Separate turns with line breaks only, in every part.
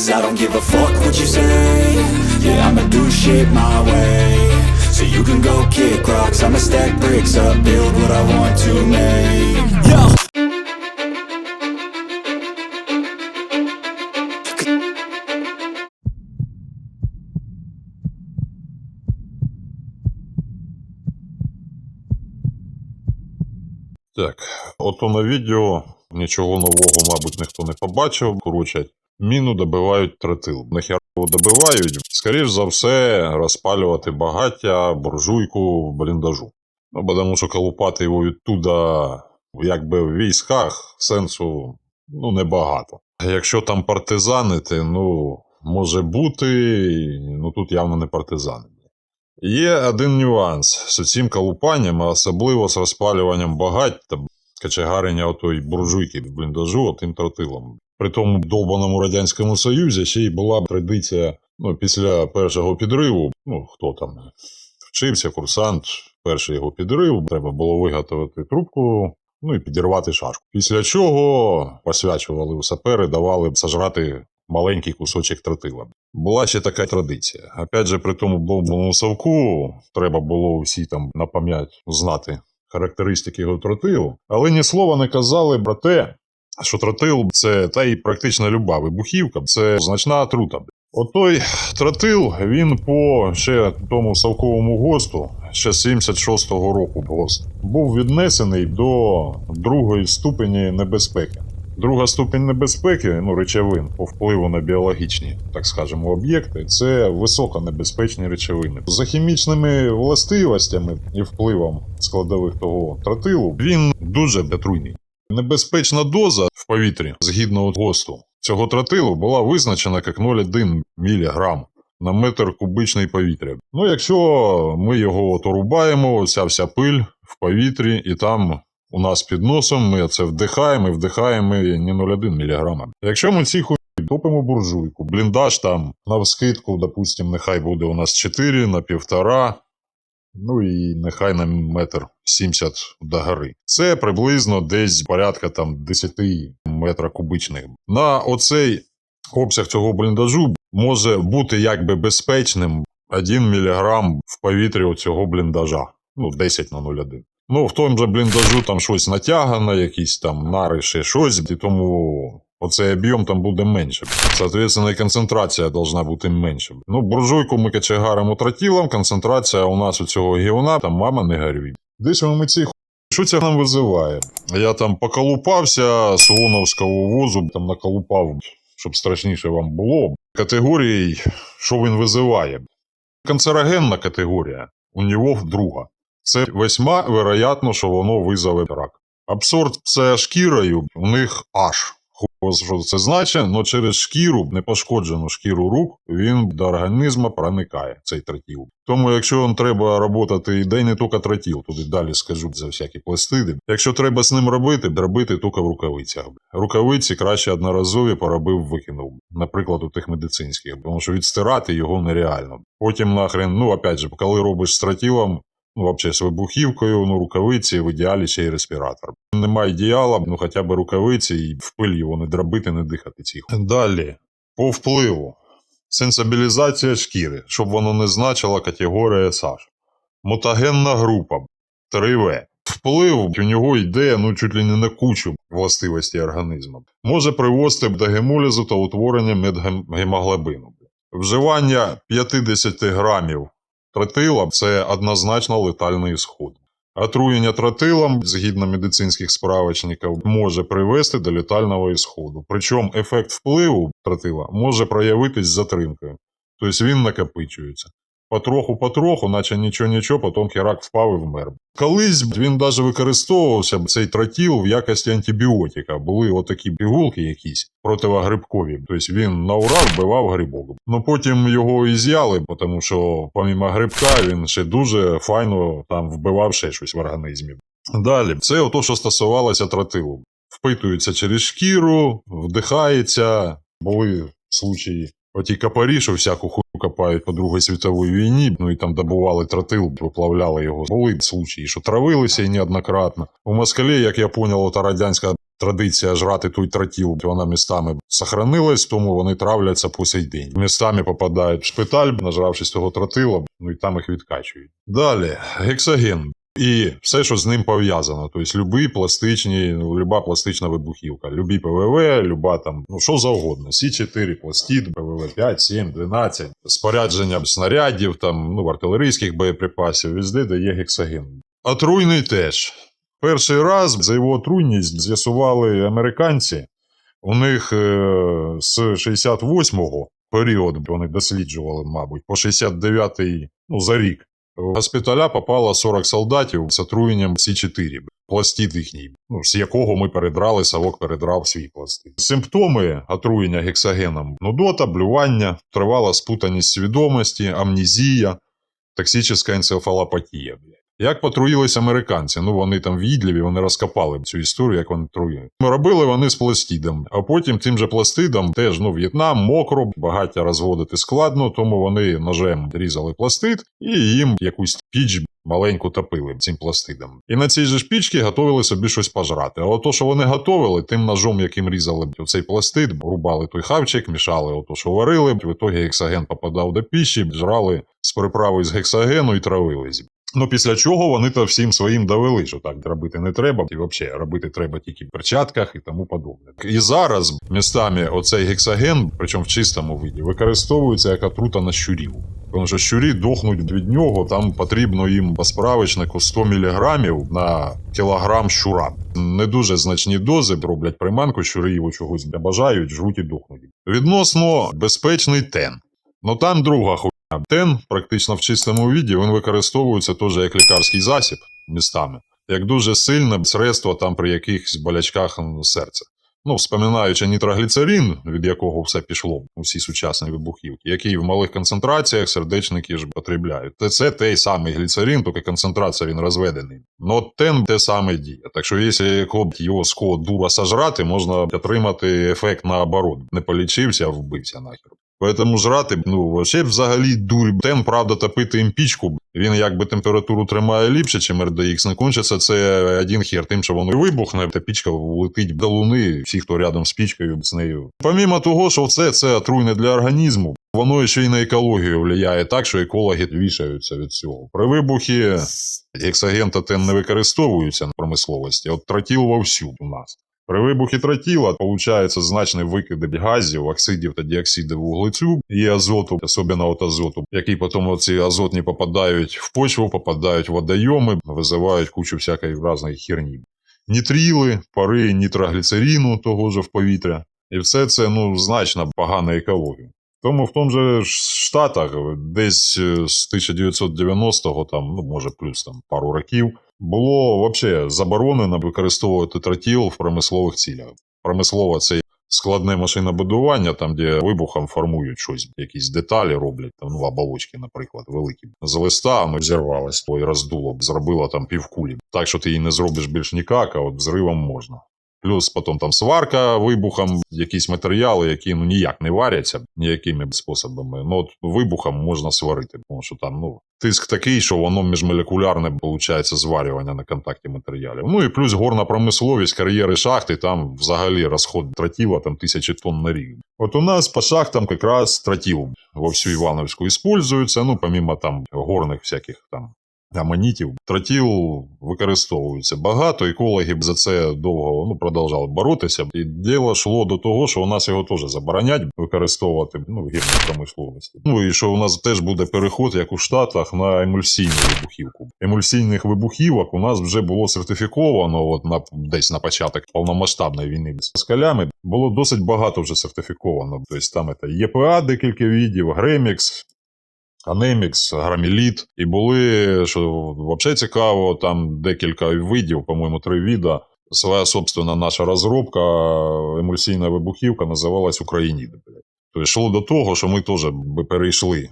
Cause I don't give a fuck what you say Yeah, I'ma do shit my way So you can go kick rocks I'ma stack bricks up, build what I want to make Yo!
Так, ото на відео нічого нового, мабуть, ніхто не побачив. Коротше, міну добивають тротил. Нахер добивають, скоріш за все, розпалювати багаття, буржуйку, бліндажу. Ну, тому що колупати його відтуда, якби в військах, сенсу ну, небагато. Якщо там партизанити, ну, може бути, ну тут явно не партизани. Є один нюанс з цим колупанням, особливо з розпалюванням багаття, качегарення отої буржуйки в бліндажу тим тротилом. При тому довбаному Радянському Союзі ще й була традиція ну, після першого підриву, ну хто там вчився, курсант, перший його підрив, треба було виготовити трубку, ну і підірвати шашку. Після чого посвячували у сапери, давали сожрати маленький кусочок тротила. Була ще така традиція. Опять же, при тому бомбовому совку треба було всі там на пам'ять знати характеристики його тротилу, але ні слова не казали про те, що тротил це та й практично люба вибухівка, це значна отрута. Отой тротил, він по ще тому совковому ГОСТу, ще 76-го року був віднесений до другої ступені небезпеки. Друга ступінь небезпеки, ну речовин по впливу на біологічні, так скажемо, об'єкти, це високонебезпечні речовини. За хімічними властивостями і впливом складових того тротилу, він дуже отруйний. Небезпечна доза в повітрі, згідно ГОСТу, цього тротилу була визначена як 0,1 мг на метр кубичний повітря. Ну, якщо ми його от рубаємо, ця вся пиль в повітрі, і там у нас під носом, ми це вдихаємо і вдихаємо не 0,1 мг. Якщо ми ці хуй топимо буржуйку, бліндаж там на скидку, допустимо, нехай буде у нас 4 на півтора, ну і нехай на метр 70 до гори. Це приблизно десь порядка там 10 метра кубичних. На оцей обсяг цього бліндажу може бути якби безпечним 1 мг в повітрі цього бліндажа. Ну, 10 на 0,1. Ну, в тому же бліндажу там щось натягано, якісь там нари, ще щось, і тому оцей об'єм там буде менше. Соответственно, і концентрація должна бути менше. Ну, буржуйку ми качегаримо тротілом, концентрація у нас у цього гіона, там мама не горюй. Десь ми ці. Що це нам визиває? Я там поколупався з Луновського возу, там наколупав, щоб страшніше вам було. Категорії, що він визиває? Канцерогенна категорія, у нього друга. Це весьма вероятно, що воно визове рак. Абсорбція шкірою у них аж. Що це значить, але через шкіру, непошкоджену шкіру рук, він до організму проникає, цей тротіл. Тому, якщо вам треба працювати і день не тільки тротіл, туди далі скажу за всякі пластиди. Якщо треба з ним робити, робити тільки в рукавицях. Рукавиці краще одноразові поробив, викинув, наприклад, у тих медицинських, тому що відстирати його нереально. Потім нахрен, ну опять же, коли робиш з тротілом, взагалі, з вибухівкою, ну, рукавиці, в ідеалі ще й респіратор. Немає ідеала, ну хоча б рукавиці і в його не дробити, не дихати ці. Далі, по впливу. Сенсибілізація шкіри, щоб воно не значило категорія SH. Мутагенна група 3В. Вплив у нього йде ну, чуть ли не на кучу властивості організму. Може приводити до гемолізу та утворення медгемоглобину. Вживання 50 грамів Тротила це однозначно летальний ісход. Отруєння тротилом, згідно медицинських справочників, може привести до летального ісходу. Причому ефект впливу тротила може проявитись затримкою, тобто він накопичується. Потроху-потроху, наче нічого-нічого, потім херак впав і вмер. Колись він навіть використовувався цей тротіл в якості антибіотика. Були отакі пігулки якісь противогрибкові. Тобто він на ура вбивав грибок. Ну потім його і з'яли, тому що, помімо грибка, він ще дуже файно там вбивав ще щось в організмі. Далі, це ото, що стосувалося тротилу. Впитується через шкіру, вдихається. Були случаї. Оті капарі, що всяку хуйню копають по Другій світовій війні, ну і там добували тротил, виплавляли його. Були случаї, що травилися і неоднократно. У москалі, як я поняв, та радянська традиція жрати той тротіл, вона містами сохранилась, тому вони травляться по сей день. Містами попадають в шпиталь, нажравшись того тротила, ну і там їх відкачують. Далі, гексаген. І все, що з ним пов'язано. Тобто, любі пластичні, ну, люба пластична вибухівка, любі ПВВ, люба там, ну що завгодно. Сі-4, пластид, ПВВ 5, 7, 12, спорядження снарядів, там, ну, артилерійських боєприпасів, везде де є гексаген. Отруйний теж. Перший раз за його отруйність з'ясували американці. У них е, з 68-го періоду вони досліджували, мабуть, по 69-й, ну, за рік. В госпіталя попало 40 солдатів з отруєнням Сі-4, пластид їхній, ну, з якого ми передрали, совок передрав свій пластид. Симптоми отруєння гексагеном – нудота, блювання, тривала спутаність свідомості, амнезія, токсична енцефалопатія. Як потруїлись американці? Ну вони там відліві, вони розкопали цю історію, як вони труїли. Робили вони з пластидом, а потім тим же пластидом теж ну В'єтнам, мокро, багаття розводити складно, тому вони ножем різали пластид і їм якусь піч маленьку топили цим пластидом. І на цій же пічці готували собі щось пожрати. А ото, що вони готували, тим ножом, яким різали цей пластид, рубали той хавчик, мішали ото, що варили. В ітогі гексаген попадав до піші, жрали з приправою з гексагену і травились. Ну, після чого вони то всім своїм довели, що так робити не треба, і взагалі робити треба тільки в перчатках і тому подобне. І зараз містами оцей гексаген, причому в чистому виді, використовується як отрута на щурів. Тому що щурі дохнуть від нього, там потрібно їм по справочнику 100 мг на кілограм щура. Не дуже значні дози роблять приманку, щури його чогось бажають, жруть і дохнуть. Відносно безпечний тен. Ну там друга. Тен, практично в чистому віді, він використовується теж як лікарський засіб містами, як дуже сильне средство там при якихось болячках серця. Ну, вспоминаючи нітрогліцерин, від якого все пішло, усі сучасні вибухівки, який в малих концентраціях сердечники ж потребляють. Це, це той самий гліцерин, тільки концентрація він розведений. От тен те саме діє. Так що, якщо його ско дура сожрати, можна отримати ефект наоборот. Не полічився, а вбився нахер. Поэтому жрати, ну, вообще взагалі дурь. Тен, правда, топити їм пічку. Він якби температуру тримає ліпше, чим RDX. Не кончиться це один хер тим, що воно вибухне, та пічка летить до луни, всі, хто рядом з пічкою, з нею. Помімо того, що це, це отруйне для організму, воно ще й на екологію впливає так, що екологи вішаються від цього. При вибухі гексаген та тен не використовуються на промисловості, от тротіл вовсю у нас. При вибухі тротіла получається значний викид газів, оксидів та діоксидів вуглецю і азоту, особливо от азоту, які потім ці азотні попадають в почву, попадають в водойоми, визивають кучу всякої різної херні. Нітріли, пари нітрогліцерину того ж в повітря. І все це ну, значно погана екологія. Тому в тому же Штатах десь е, з 1990-го, там, ну може плюс там пару років, було взагалі заборонено використовувати тротіл в промислових цілях. Промислово це складне машинобудування, там, де вибухом формують щось, якісь деталі роблять, там, ну, оболочки, наприклад, великі. З листа воно зірвалось, то і роздуло, зробило там півкулі. Так що ти її не зробиш більш ніяк, а от взривом можна. Плюс потім там сварка вибухом, якісь матеріали, які ну ніяк не варяться ніякими способами. Ну от вибухом можна сварити, тому що там ну тиск такий, що воно міжмолекулярне виходить зварювання на контакті матеріалів. Ну і плюс горна промисловість, кар'єри шахти, там взагалі розход тротіла там тисячі тонн на рік. От у нас по шахтам якраз тротіл во всю Івановську использується, ну помимо там горних всяких там амонітів, тротіл використовується багато, екологи б за це довго ну, продовжали боротися. І діло йшло до того, що у нас його теж заборонять використовувати ну, в гірній промисловості. Ну і що у нас теж буде переход, як у Штатах, на емульсійну вибухівку. Емульсійних вибухівок у нас вже було сертифіковано, от на десь на початок повномасштабної війни з скалями. Було досить багато вже сертифіковано. Тобто там це ЄПА декілька видів, Гремікс, Анемікс, Граміліт. І були, що взагалі цікаво, там декілька видів, по-моєму, три віда. Своя собственна наша розробка, емульсійна вибухівка, називалась Україніди. Тобто йшло до того, що ми теж би перейшли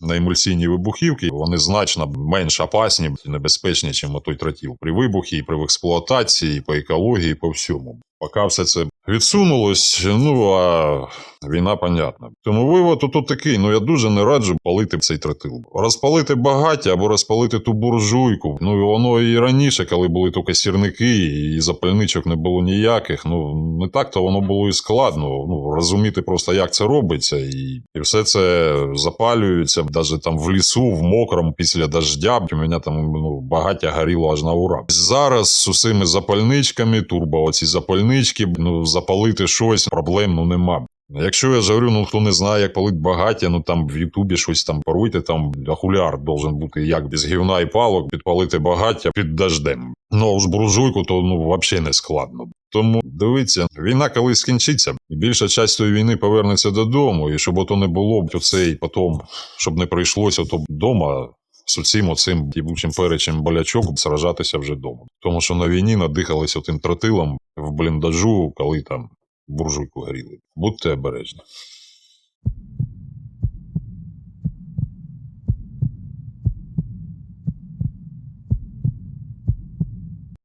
на емульсійні вибухівки. Вони значно менш опасні і небезпечні, ніж той тротіл. При вибухі, і при експлуатації, і по екології, і по всьому. Поки все це відсунулось, ну а війна понятна. Тому вивод тут такий, ну я дуже не раджу палити цей тротил. Розпалити багаття або розпалити ту буржуйку. Ну воно і раніше, коли були тільки сірники, і запальничок не було ніяких. Ну не так то воно було і складно. Ну розуміти просто, як це робиться, і, і все це запалюється, навіть там в лісу, в мокрому, після дождя. У мене там ну, багаття горіло аж на ура. Зараз з усіми запальничками, турбо оці запальнички, ну запалити щось проблем ну нема. Якщо я ж говорю, ну хто не знає, як палить багаття, ну там в Ютубі щось там поруйте, там окуляр должен бути як без гівна і палок, підпалити багаття під дождем. Ну а ж буржуйку, то ну взагалі не складно. Тому дивіться, війна колись скінчиться, і більша тої війни повернеться додому, і щоб ото не було б оцей потім, щоб не прийшлося то вдома з усім оцим дібучим перечем болячок сражатися вже вдома. Тому що на війні надихалися тим тротилом в бліндажу, коли там буржуйку горіли. Будьте обережні.